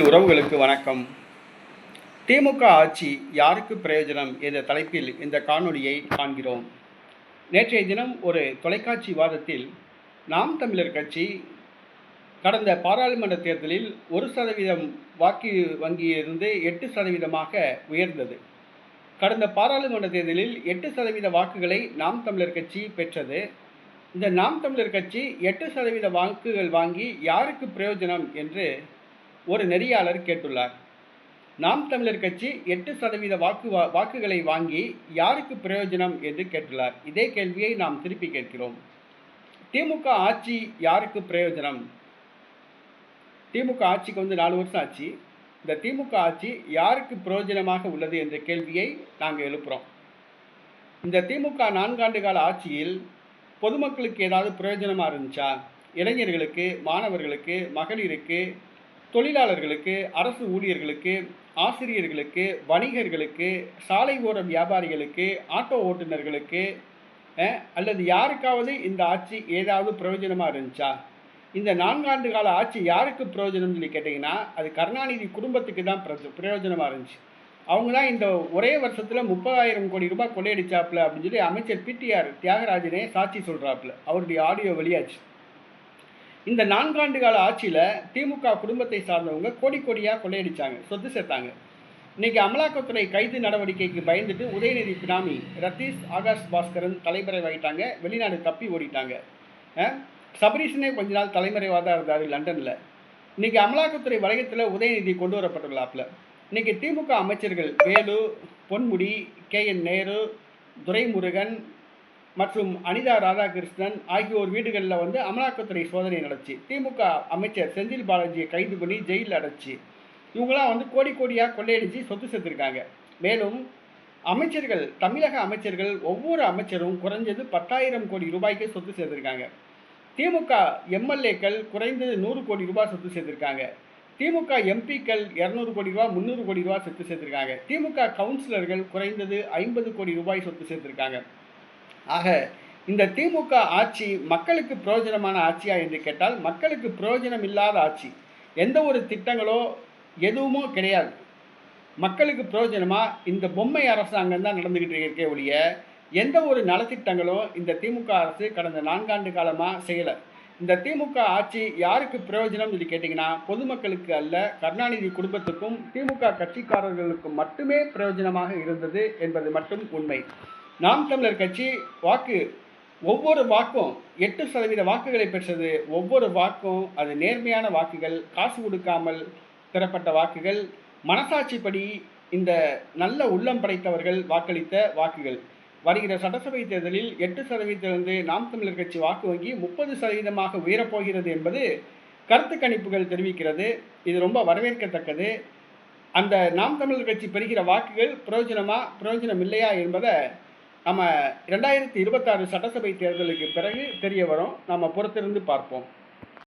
உறவுகளுக்கு வணக்கம். திமுக ஆட்சி யாருக்கு பிரயோஜனம் என்ற தலைப்பில் இந்த காணொளியை காண்கிறோம். நேற்றைய தினம் ஒரு தொலைக்காட்சி விவாதத்தில் நாம் தமிழர் கட்சி கடந்த பாராளுமன்ற தேர்தலில் ஒரு சதவீதம் வாக்கு வங்கியிலிருந்து எட்டு சதவீதமாக உயர்ந்தது. கடந்த பாராளுமன்ற தேர்தலில் எட்டு சதவீத வாக்குகளை நாம் தமிழர் கட்சி பெற்றது. இந்த நாம் தமிழர் கட்சி எட்டு சதவீத வாக்குகள் வாங்கி யாருக்கு பிரயோஜனம் என்று ஒரு நெறியாளர் கேட்டுள்ளார். நாம் தமிழர் கட்சி எட்டு சதவீத வாக்கு வா- வாக்குகளை வாங்கி யாருக்கு பிரயோஜனம்? என்று கேட்டுள்ளார். இதே கேள்வியை நாம் திருப்பி கேட்கிறோம். திமுக ஆட்சி யாருக்கு பிரயோஜனம்? திமுக ஆட்சிக்கு வந்து நாலு வருஷம் ஆச்சு. இந்த திமுக ஆட்சி யாருக்கு பிரயோஜனமாக உள்ளது? என்ற கேள்வியை நாங்கள் எழுப்புகிறோம் இந்த திமுக நான்காண்டு கால ஆட்சியில் பொதுமக்களுக்கு ஏதாவது பிரயோஜனமாக இருந்துச்சா? இளைஞர்களுக்கு மாணவர்களுக்கு மகளிருக்கு தொழிலாளர்களுக்கு அரசு ஊழியர்களுக்கு ஆசிரியர்களுக்கு வணிகர்களுக்கு சாலை ஓர வியாபாரிகளுக்கு ஆட்டோ ஓட்டுநர்களுக்கு அல்லது யாருக்காவது இந்த ஆட்சி ஏதாவது பிரயோஜனமாக இருந்துச்சா? இந்த நான்காண்டு கால ஆட்சி யாருக்கு பிரயோஜனம்னு சொல்லி கேட்டிங்கன்னா அது கருணாநிதி குடும்பத்துக்கு தான் பிரச்ச- பிரயோஜனமாக இருந்துச்சு. அவங்க தான் இந்த ஒரே வருஷத்தில் முப்பதாயிரம் கோடி ரூபாய் கொள்ளையடிச்சாப்புல அப்படின்னு சொல்லி அமைச்சர் பிடிஆர் தியாகராஜனே சாட்சி சொல்கிறாப்புல அவருடைய ஆடியோ வெளியாச்சு. இந்த நான்காண்டு கால ஆட்சியில் திமுக குடும்பத்தை சார்ந்தவங்க கோடி கோடியாக கொள்ளையடித்தாங்க சொத்து சேர்த்தாங்க. இன்னைக்கு அமலாக்கத்துறை கைது நடவடிக்கைக்கு பயந்துட்டு உதயநிதி பினாமி ரத்தீஷ் ஆகாஷ் பாஸ்கரன் தலைமறைவாயிட்டாங்க வெளிநாடு தப்பி ஓடிட்டாங்க. சபரீஷனே கொஞ்ச நாள் தலைமறைவாக தான் இருந்தார் லண்டனில். இன்னைக்கு அமலாக்கத்துறை வளையத்தில் உதயநிதி கொண்டு வரப்பட்டுள்ளாப்புல. இன்னைக்கு திமுக அமைச்சர்கள் வேலு பொன்முடி கே என் நேரு துரைமுருகன் மற்றும் அனிதா ராதாகிருஷ்ணன் ஆகியோர் வீடுகளில் வந்து அமலாக்கத்துறை சோதனை நடத்தி திமுக அமைச்சர் செந்தில் பாலாஜியை கைது பண்ணி ஜெயிலில் அடைச்சி. இவங்களாம் வந்து கோடி கோடியாக கொள்ளையடிச்சு சொத்து சேர்த்துருக்காங்க மேலும் அமைச்சர்கள் தமிழக அமைச்சர்கள் ஒவ்வொரு அமைச்சரும் குறைஞ்சது பத்தாயிரம் கோடி ரூபாய்க்கு சொத்து சேர்த்துருக்காங்க. திமுக எம்எல்ஏக்கள் குறைந்தது நூறு கோடி ரூபாய் சொத்து சேர்த்துருக்காங்க. திமுக எம்பிக்கள் இரநூறு கோடி ரூபாய் முந்நூறு கோடி ரூபாய் சொத்து சேர்த்துருக்காங்க. திமுக கவுன்சிலர்கள் குறைந்தது ஐம்பது கோடி ரூபாய் சொத்து சேர்த்துருக்காங்க. ஆக இந்த திமுக ஆட்சி மக்களுக்கு பிரயோஜனமான ஆட்சியா என்று கேட்டால் மக்களுக்கு பிரயோஜனம் இல்லாத ஆட்சி. எந்த ஒரு திட்டங்களோ எதுவுமோ கிடையாது. மக்களுக்கு பிரயோஜனமாக இந்த பொம்மை அரசாங்கம் தான் நடந்துக்கிட்டு இருக்கே ஒழிய எந்த ஒரு நலத்திட்டங்களும் இந்த திமுக அரசு கடந்த நான்காண்டு காலமாக செய்யலை. இந்த திமுக ஆட்சி யாருக்கு பிரயோஜனம் சொல்லி கேட்டிங்கன்னா பொதுமக்களுக்கு அல்ல கருணாநிதி குடும்பத்துக்கும் திமுக கட்சிக்காரர்களுக்கும் மட்டுமே பிரயோஜனமாக இருந்தது என்பது மட்டும் உண்மை. நாம் தமிழர் கட்சி வாக்கு ஒவ்வொரு வாக்கும் எட்டு சதவீத வாக்குகளை பெற்றது. ஒவ்வொரு வாக்கும் அது நேர்மையான வாக்குகள் காசு கொடுக்காமல் பெறப்பட்ட வாக்குகள் மனசாட்சிப்படி இந்த நல்ல உள்ளம் படைத்தவர்கள் வாக்களித்த வாக்குகள். வருகிற சட்டசபை தேர்தலில் எட்டு சதவீதத்திலிருந்து நாம் தமிழர் கட்சி வாக்கு வங்கி முப்பது சதவீதமாக உயரப்போகிறது என்பது கருத்து கணிப்புகள் தெரிவிக்கிறது. இது ரொம்ப வரவேற்கத்தக்கது. அந்த நாம் தமிழர் கட்சி பெறுகிற வாக்குகள் பிரயோஜனமா பிரயோஜனம் இல்லையா என்பதை நம்ம ரெண்டாயிரத்தி இருபத்தாறு சட்டசபை தேர்தலுக்கு பிறகு தெரிய வரும். நம்ம பொறுத்திருந்து பார்ப்போம்.